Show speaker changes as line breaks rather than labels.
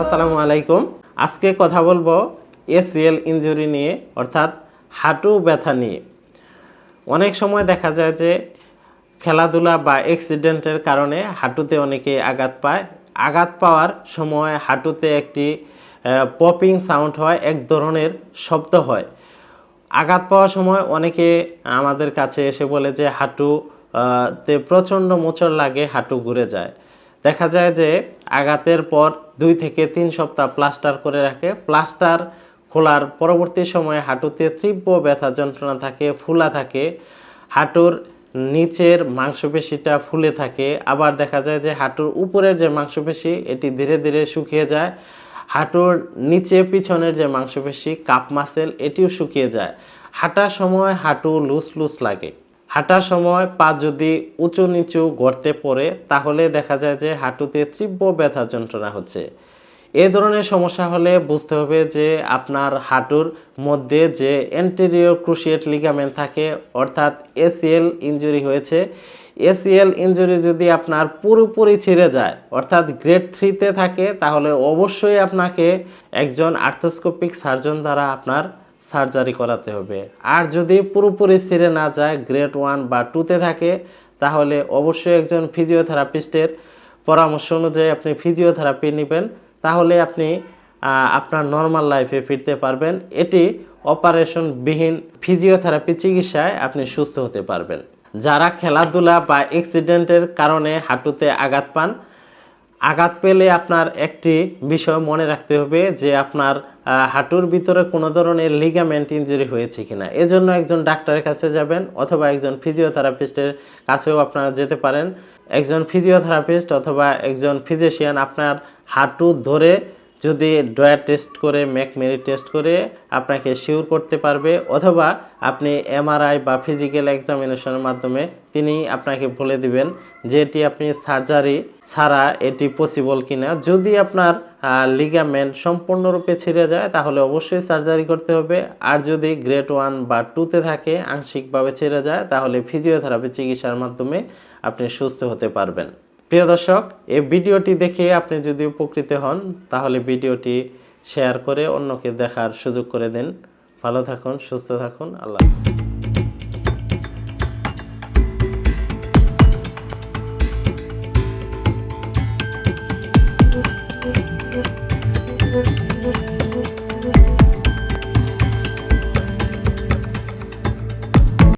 আসসালামু আলাইকুম। আজকে কথা বলব এসিএল ইনজুরি নিয়ে, অর্থাৎ হাঁটু ব্যথা নিয়ে। অনেক সময় দেখা যায় যে খেলাধুলা বা অ্যাক্সিডেন্টের কারণে হাঁটুতে অনেকে আঘাত পায়। আঘাত পাওয়ার সময় হাঁটুতে একটি পপিং সাউন্ড হয়, এক ধরনের শব্দ হয়। আঘাত পাওয়ার সময় অনেকে আমাদের কাছে এসে বলে যে হাঁটু তে প্রচণ্ড মোচড় লাগে, হাঁটু ঘুরে যায়। দেখা যায় যে আঘাতের পর দুই থেকে তিন সপ্তাহ প্লাস্টার করে রাখে। প্লাস্টার খোলার পরবর্তী সময়ে হাঁটুতে তীব্র ব্যথা যন্ত্রণা থাকে, ফুলা থাকে। হাঁটুর নিচের মাংসপেশিটা ফুলে থাকে। আবার দেখা যায় যে হাঁটুর উপরের যে মাংসপেশি, এটি ধীরে ধীরে শুকিয়ে যায়। হাঁটুর নিচে পিছনের যে মাংসপেশি, কাপ মাসেল, এটিও শুকিয়ে যায়। হাঁটার সময় হাঁটু লুজ লুজ লাগে। হাঁটার সময় পা যদি উঁচু নিচু গর্তে পড়ে, তাহলে দেখা যায় যে হাঁটুতে তীব্র ব্যথা যন্ত্রণা হচ্ছে। এ ধরনের সমস্যা হলে বুঝতে হবে যে আপনার হাঁটুর মধ্যে যে অ্যান্টেরিয়র ক্রুশিয়েট লিগামেন্ট থাকে, অর্থাৎ এসিএল ইনজুরি হয়েছে। এসিএল ইনজুরি যদি আপনার পুরোপুরি ছিঁড়ে যায়, অর্থাৎ গ্রেড থ্রিতে থাকে, তাহলে অবশ্যই আপনাকে একজন আর্থোস্কোপিক সার্জন দ্বারা আপনার সার্জারি করাতে হবে। আর যদি পুরোপুরি ছিঁড়ে না যায়, গ্রেড ওয়ান বা টুতে থাকে, তাহলে অবশ্যই একজন ফিজিওথেরাপিস্টের পরামর্শ অনুযায়ী আপনি ফিজিওথেরাপি নেবেন। তাহলে আপনি আপনার নর্মাল লাইফে ফিরতে পারবেন। এটি অপারেশনবিহীন ফিজিওথেরাপি চিকিৎসায় আপনি সুস্থ হতে পারবেন। যারা খেলাধুলা বা অ্যাক্সিডেন্টের কারণে হাঁটুতে আঘাত পান আঘাত পেলে আপনার একটি বিষয় মনে রাখতে হবে যে আপনার হাঁটুর ভিতরে কোনো ধরনের লিগামেন্ট ইঞ্জুরি হয়েছে কিনা। এজন্য একজন ডাক্তারের কাছে যাবেন অথবা একজন ফিজিওথেরাপিস্টের কাছেও আপনারা যেতে পারেন। একজন ফিজিওথেরাপিস্ট অথবা একজন ফিজিশিয়ান আপনার হাঁটু ধরে যদি ড্রয়ার টেস্ট করে ম্যাকমেরি টেস্ট করে আপনাকে শিওর করতে পারবে, অথবা আপনি এমআরআই বা ফিজিক্যাল এক্সামিনেশনের মাধ্যমে তিনি আপনাকে বলে দিবেন যে এটি আপনি সার্জারি ছাড়া এটি পসিবল কিনা। যদি আপনার লিগামেন্ট সম্পূর্ণরূপে ছিঁড়ে যায়, তাহলে অবশ্যই সার্জারি করতে হবে। আর যদি গ্রেড ওয়ান বা টুতে থাকে, আংশিকভাবে ছিঁড়ে যায়, তাহলে ফিজিওথেরাপি চিকিৎসার মাধ্যমে আপনি সুস্থ হতে পারবেন। প্রিয় দর্শক এই ভিডিওটি দেখে আপনি যদি উপকৃত হন, তাহলে ভিডিওটি শেয়ার করে অন্যকে দেখার সুযোগ করে দেন ভালো থাকুন, সুস্থ থাকুন, আল্লাহ।